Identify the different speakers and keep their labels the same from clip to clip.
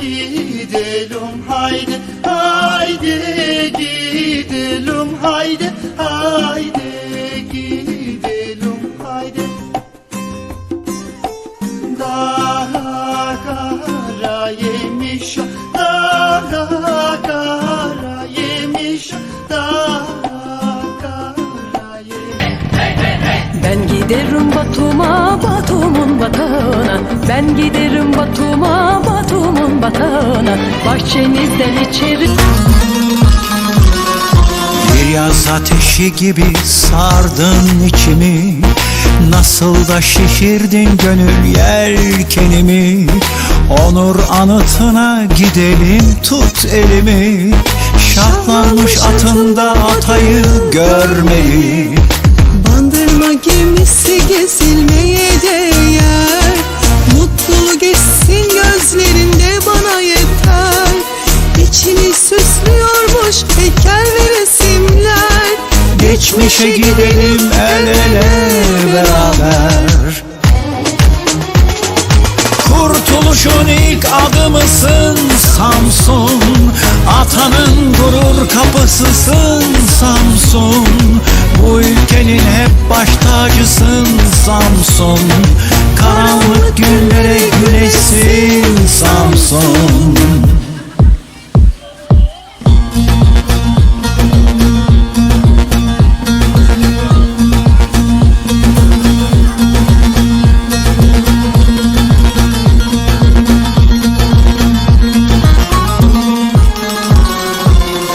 Speaker 1: gidelim haydi haydi gidelim haydi haydi gidelim haydi. Daha kara yemiş daha kara yemiş daha kara yemiş.
Speaker 2: Ben giderim Batum'a, Batum'un batağına Ben giderim Batum'a, Batum'un batağına Bahçenizden içeri
Speaker 3: Bir yaz ateşi gibi sardın içimi. Nasıl da şişirdin gönül yelkenimi. Onur anıtına gidelim tut elimi. Şahlanmış atında atayı görmeyi
Speaker 4: gemisi gezilmeye değer. Mutlulu geçsin gözlerinde bana yeter. İçini süslüyormuş heykel ve resimler.
Speaker 3: Geçmişe gidelim el ele beraber. Kurtuluşun ilk adımısın Samsun. Atanın gurur kapısısın Samsun baş tacısın Samsun Karanlık günlere güneşsin Samsun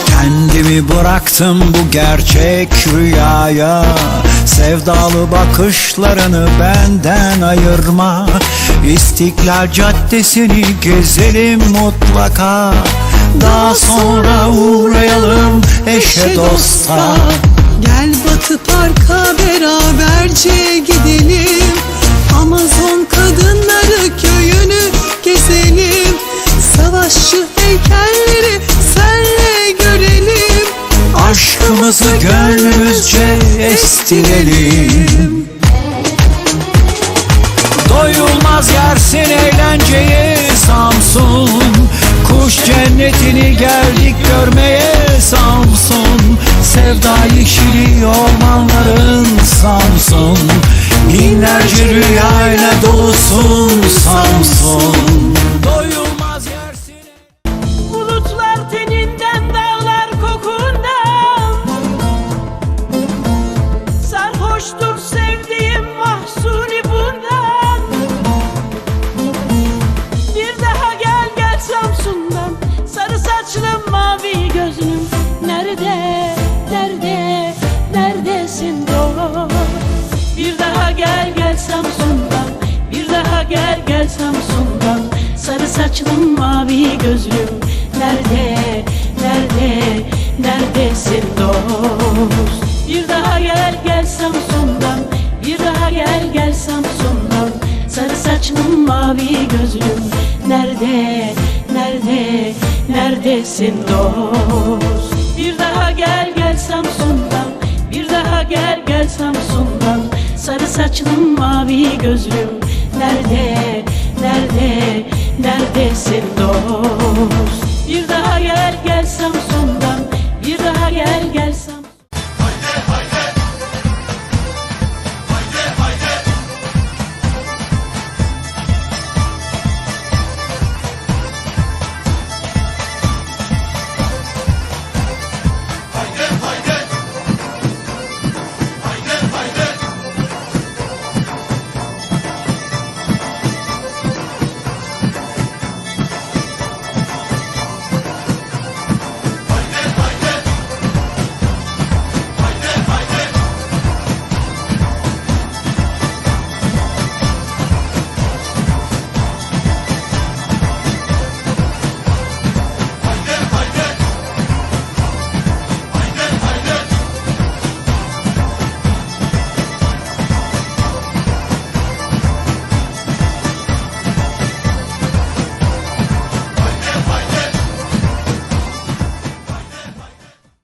Speaker 3: Kendimi bıraktım bu gerçek rüyaya Sevdalı bakışlarını benden ayırma. İstiklal Caddesi'ni gezelim mutlaka. Daha sonra uğrayalım eşe dosta.
Speaker 4: Gel
Speaker 3: Aşkımızı gönlümüzce estirelim. Doyulmaz yersin eğlenceyi Samsun. Kuş cennetini geldik görmeye Samsun. Sevda yeşili ormanların Samsun. Binlerce rüyayla dolusun Samsun
Speaker 5: Nerede, nerede, neredesin dost Bir daha gel gel Samsun'dan. Bir daha gel gel Samsun'dan. Sarı saçlım mavi gözlüm. Nerede, nerede, neredesin dost? Bir daha gel gel Samsun'dan. Bir daha gel gel Samsun'dan. Sarı saçlım mavi gözlüm. Nerede, nerede, neredesin dost Bir daha gel gel Samsun'dan. Bir daha gel gel Samsun'dan. Sarı saçlım mavi gözlüm. Nerede, nerede, neredesin dost? Bir daha gel gel